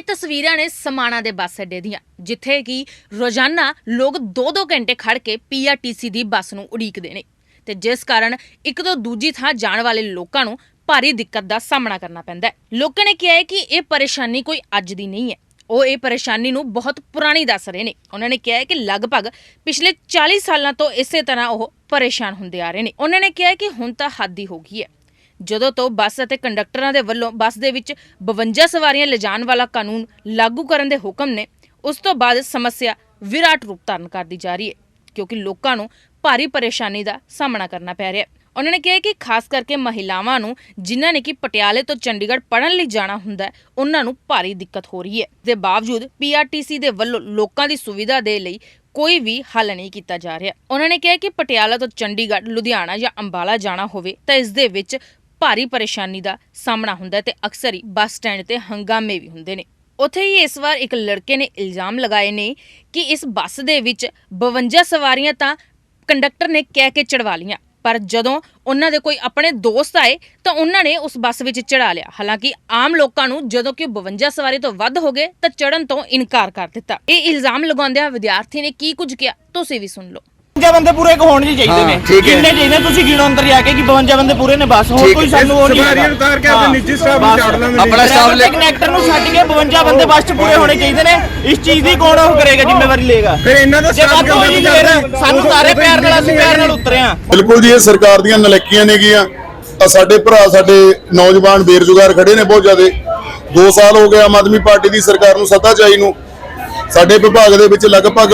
ਤਸਵੀਰਾਂ ਨੇ ਸਮਾਣਾ ਦੇ ਬੱਸ ਅੱਡੇ ਦੀਆਂ, ਜਿੱਥੇ ਕਿ ਰੋਜ਼ਾਨਾ ਲੋਕ 2-2 ਘੰਟੇ ਖੜ ਕੇ ਪੀਆਰਟੀਸੀ ਦੀ ਬੱਸ ਨੂੰ ਉਡੀਕਦੇ ਨੇ। ਤੇ ਜਿਸ ਕਾਰਨ ਇੱਕ ਤੋਂ ਦੂਜੀ ਥਾਂ ਜਾਣ ਵਾਲੇ ਲੋਕਾਂ ਨੂੰ ਭਾਰੀ ਦਿੱਕਤ ਦਾ ਸਾਹਮਣਾ ਕਰਨਾ ਪੈਂਦਾ ਹੈ। ਲੋਕਾਂ ਨੇ ਕਿਹਾ ਹੈ ਕਿ ਇਹ ਪਰੇਸ਼ਾਨੀ ਕੋਈ ਅੱਜ ਦੀ ਨਹੀਂ ਹੈ। ਉਹ ਇਹ ਪਰੇਸ਼ਾਨੀ ਨੂੰ ਬਹੁਤ ਪੁਰਾਣੀ ਦੱਸ ਰਹੇ ਨੇ। ਉਹਨਾਂ ਨੇ ਕਿਹਾ ਹੈ ਕਿ ਲਗਭਗ ਪਿਛਲੇ 40 ਸਾਲਾਂ ਤੋਂ ਇਸੇ ਤਰ੍ਹਾਂ ਉਹ ਪਰੇਸ਼ਾਨ ਹੁੰਦੇ ਆ ਰਹੇ ਨੇ। ਉਹਨਾਂ ਨੇ ਕਿਹਾ ਹੈ ਕਿ ਹੁਣ ਤਾਂ ਹੱਦ ਹੀ ਹੋ ਗਈ ਹੈ। ਜਦੋਂ ਤੋਂ ਬੱਸ ਅਤੇ ਕੰਡਕਟਰਾਂ ਦੇ ਵੱਲੋਂ ਬੱਸ ਦੇ ਵਿੱਚ 52 ਸਵਾਰੀਆਂ ਲਿਜਾਣ ਵਾਲਾ ਕਾਨੂੰਨ ਲਾਗੂ ਕਰਨ ਦੇ ਹੁਕਮ ਨੇ, ਉਸ ਤੋਂ ਬਾਅਦ ਸਮੱਸਿਆ ਵਿਰਾਟ ਰੂਪ ਧਾਰਨ ਕਰਦੀ ਜਾ ਰਹੀ ਹੈ, ਕਿਉਂਕਿ ਲੋਕਾਂ ਨੂੰ ਭਾਰੀ ਪਰੇਸ਼ਾਨੀ ਦਾ ਸਾਹਮਣਾ ਕਰਨਾ ਪੈ ਰਿਹਾ ਹੈ। ਉਹਨਾਂ ਨੇ ਕਿਹਾ ਕਿ ਖਾਸ ਕਰਕੇ ਮਹਿਲਾਵਾਂ ਨੂੰ ਜਿਨ੍ਹਾਂ ਨੇ ਕਿ ਪਟਿਆਲੇ ਤੋਂ ਚੰਡੀਗੜ੍ਹ ਪੜਨ ਲਈ ਜਾਣਾ ਹੁੰਦਾ ਹੈ, ਉਹਨਾਂ ਨੂੰ ਭਾਰੀ ਦਿੱਕਤ ਹੋ ਰਹੀ ਹੈ। ਦੇ ਬਾਵਜੂਦ ਪੀਆਰਟੀਸੀ ਦੇ ਵੱਲੋਂ ਲੋਕਾਂ ਦੀ ਸੁਵਿਧਾ ਦੇ ਲਈ ਕੋਈ ਵੀ ਹੱਲ ਨਹੀਂ ਕੀਤਾ ਜਾ ਰਿਹਾ। ਉਹਨਾਂ ਨੇ ਕਿਹਾ ਕਿ ਪਟਿਆਲਾ ਤੋਂ ਚੰਡੀਗੜ੍ਹ, ਲੁਧਿਆਣਾ ਜਾਂ ਅੰਬਾਲਾ ਜਾਣਾ ਹੋਵੇ, ਤਾਂ ਇਸ ਦੇ ਵਿੱਚ ਭਾਰੀ ਪਰੇਸ਼ਾਨੀ ਦਾ ਸਾਹਮਣਾ ਹੁੰਦਾ ਹੈ ਤੇ ਅਕਸਰ ਹੀ ਬੱਸ ਸਟੈਂਡ ਤੇ ਹੰਗਾਮੇ ਵੀ ਹੁੰਦੇ ਨੇ। ਉੱਥੇ ਹੀ ਇਸ ਵਾਰ ਇੱਕ ਲੜਕੇ ਨੇ ਇਲਜ਼ਾਮ ਲਗਾਏ ਨੇ ਕਿ ਇਸ ਬੱਸ ਦੇ ਵਿੱਚ 52 ਸਵਾਰੀਆਂ ਤਾਂ ਕੰਡਕਟਰ ਨੇ ਕਹਿ ਕੇ ਚੜਵਾ ਲੀਆਂ ਪਰ ਜਦੋਂ ਉਹਨਾਂ ਦੇ ਕੋਈ ਆਪਣੇ ਦੋਸਤ ਆਏ ਤਾਂ ਉਹਨਾਂ ਨੇ ਉਸ ਬੱਸ ਵਿੱਚ ਚੜਾ ਲਿਆ। ਹਾਲਾਂਕਿ ਆਮ ਲੋਕਾਂ ਨੂੰ ਜਦੋਂ ਕਿ ਉਹ 52 ਸਵਾਰੀ ਤੋਂ ਵੱਧ ਹੋ ਗਏ ਤਾਂ ਚੜਨ ਤੋਂ ਇਨਕਾਰ ਕਰ ਦਿੱਤਾ। ਇਹ ਇਲਜ਼ਾਮ ਲਗਾਉਂਦਿਆਂ ਵਿਦਿਆਰਥੀ ਨੇ ਕੀ ਕੁਝ ਕਿਹਾ, ਤੁਸੀਂ ਵੀ ਸੁਣ ਲਓ। 52 ਬੰਦੇ ਪੂਰੇ ਇੱਕ ਹੋਣ ਜੀ ਚਾਹੀਦੇ ਹਾਂ, ਨੇ। ਠੀਕ ਹੈ। ਕਿੰਨੇ ਚਾਹੀਦੇ ਤੁਸੀਂ ਗਿਣੋ ਅੰਦਰ ਜਾ ਕੇ ਕਿ 52 ਬੰਦੇ ਪੂਰੇ ਨੇ ਬਸ ਹੋਰ ਠੀਕ ਕੋਈ ਹੈ। ਸਾਨੂੰ ਉਹ ਨਹੀਂ ਸਵਾਰੀਆਂ ਉਤਾਰ ਕੇ ਆਪਣੇ ਨਿੱਜੀ ਸਟਾਫ ਨੂੰ ਛੱਡ ਲਾਂਗੇ ਆਪਣਾ ਸਟਾਫ ਲੈ ਕਨੈਕਟਰ ਨੂੰ ਛੱਡ ਕੇ 52 ਬੰਦੇ ਬੱਸ 'ਚ ਪੂਰੇ ਹੋਣੇ ਚਾਹੀਦੇ ਨੇ। ਇਸ ਚੀਜ਼ ਦੀ ਕੌਣ ਉਹ ਕਰੇਗਾ ਜ਼ਿੰਮੇਵਾਰੀ ਲਏਗਾ। ਫਿਰ ਇਹਨਾਂ ਦਾ ਜੇ ਸਟਾਫ ਵੱਧ ਹੋ ਜੀ ਫਿਰ ਸਾਨੂੰ ਸਾਰੇ ਪਿਆਰ ਨਾਲ ਅਸੀਂ ਪਿਆਰ ਨਾਲ ਉਤਰੇ ਆ ਬਿਲਕੁਲ ਜੀ ਇਹ ਸਰਕਾਰ ਦੀਆਂ ਨਲੇਕੀਆਂ ਨੇਗੀਆਂ ਆ ਸਾਡੇ ਭਰਾ ਸਾਡੇ ਨੌਜਵਾਨ ਬੇਰੁਜ਼ਗਾਰ ਖੜੇ ਨੇ ਬਹੁਤ ਜ਼ਿਆਦੇ। 2 ਸਾਲ ਹੋ ਗਏ ਆਮ ਆਦਮੀ ਪਾਰਟੀ ਦੀ ਸਰਕਾਰ ਨੂੰ ਸੱਤਾ ਚਾਈ ਨੂੰ। ਸਾਡੇ ਵਿਭਾਗ ਦੇ ਵਿੱਚ ਲਗਭਗ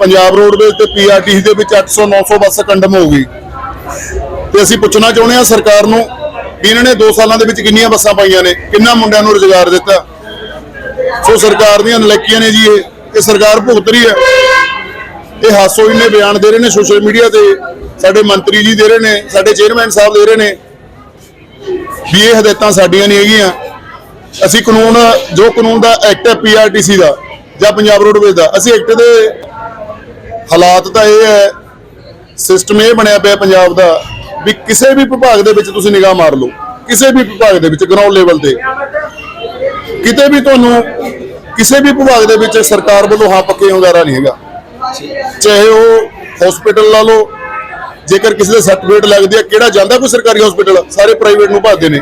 ਪੰਜਾਬ ਰੋਡਵੇਜ਼ ਤੇ ਪੀਆਰਟੀਸੀ ਦੇ ਵਿੱਚ 800 900 ਬੱਸ ਕੰਡਮ ਹੋ ਗਈ। ਤੇ ਅਸੀਂ ਪੁੱਛਣਾ ਚਾਹੁੰਦੇ ਹਾਂ ਸਰਕਾਰ ਨੂੰ ਵੀ ਇਹਨਾਂ ਨੇ 2 ਸਾਲਾਂ ਦੇ ਵਿੱਚ ਕਿੰਨੀਆਂ ਬੱਸਾਂ ਪਾਈਆਂ ਨੇ, ਕਿੰਨਾ ਮੁੰਡਿਆਂ ਨੂੰ ਰੁਜ਼ਗਾਰ ਦਿੱਤਾ। ਸੋ ਸਰਕਾਰ ਦੀਆਂ ਨਲੇਕੀਆਂ ਨੇ ਜੀ ਇਹ ਇਹ ਸਰਕਾਰ ਭੁਗਤ ਰਹੀ ਹੈ। ਇਹ ਹਾਸੋ ਇੰਨੇ ਬਿਆਨ ਦੇ ਰਹੇ ਨੇ ਸੋਸ਼ਲ ਮੀਡੀਆ ਤੇ, ਸਾਡੇ ਮੰਤਰੀ ਜੀ ਦੇ ਰਹੇ ਨੇ, ਸਾਡੇ ਚੇਅਰਮੈਨ ਸਾਹਿਬ ਦੇ ਰਹੇ ਨੇ। ਵੀ ਇਹ ਹਦਾਇਤਾਂ ਸਾਡੀਆਂ ਨਹੀਂ ਹੈਗੀਆਂ। ਅਸੀਂ ਕਾਨੂੰਨ, ਜੋ ਕਾਨੂੰਨ ਦਾ ਐਕਟ ਹੈ ਪੀਆਰਟੀਸੀ ਦਾ, ਜਾਂ ਪੰਜਾਬ ਰੋਡਵੇਜ਼ ਦਾ, ਅਸੀਂ ਐਕਟ ਦੇ ਹਾਲਾਤ ਤਾਂ ਇਹ ਹੈ ਸਿਸਟਮ ਇਹ ਬਣਿਆ ਪਿਆ ਪੰਜਾਬ ਦਾ ਵੀ ਕਿਸੇ ਵੀ ਵਿਭਾਗ ਦੇ ਵਿੱਚ ਤੁਸੀਂ ਨਿਗਾਹ ਮਾਰ ਲਓ, ਕਿਸੇ ਵੀ ਵਿਭਾਗ ਦੇ ਵਿੱਚ ਗਰਾਊਂਡ ਲੈਵਲ ਤੇ। ਕਿਤੇ ਵੀ ਤੁਹਾਨੂੰ ਕਿਸੇ ਵੀ ਵਿਭਾਗ ਦੇ ਵਿੱਚ ਸਰਕਾਰ ਵੱਲੋਂ ਹਾਂ ਪੱਕੇ ਹੁੰਗਾਰਾ ਨਹੀਂ ਹੈਗਾ। ਚਾਹੇ ਉਹ ਹਸਪੀਟਲ ਲਾ ਲਓ, ਜੇਕਰ ਕਿਸੇ ਦੇ ਸਰਟੀਫਿਕੇਟ ਲੱਗਦੀ ਹੈ, ਕਿਹੜਾ ਜਾਂਦਾ ਕੋਈ ਸਰਕਾਰੀ ਹਸਪੀਟਲ ਸਾਰੇ ਪ੍ਰਾਈਵੇਟ ਨੂੰ ਭੱਜਦੇ ਨੇ।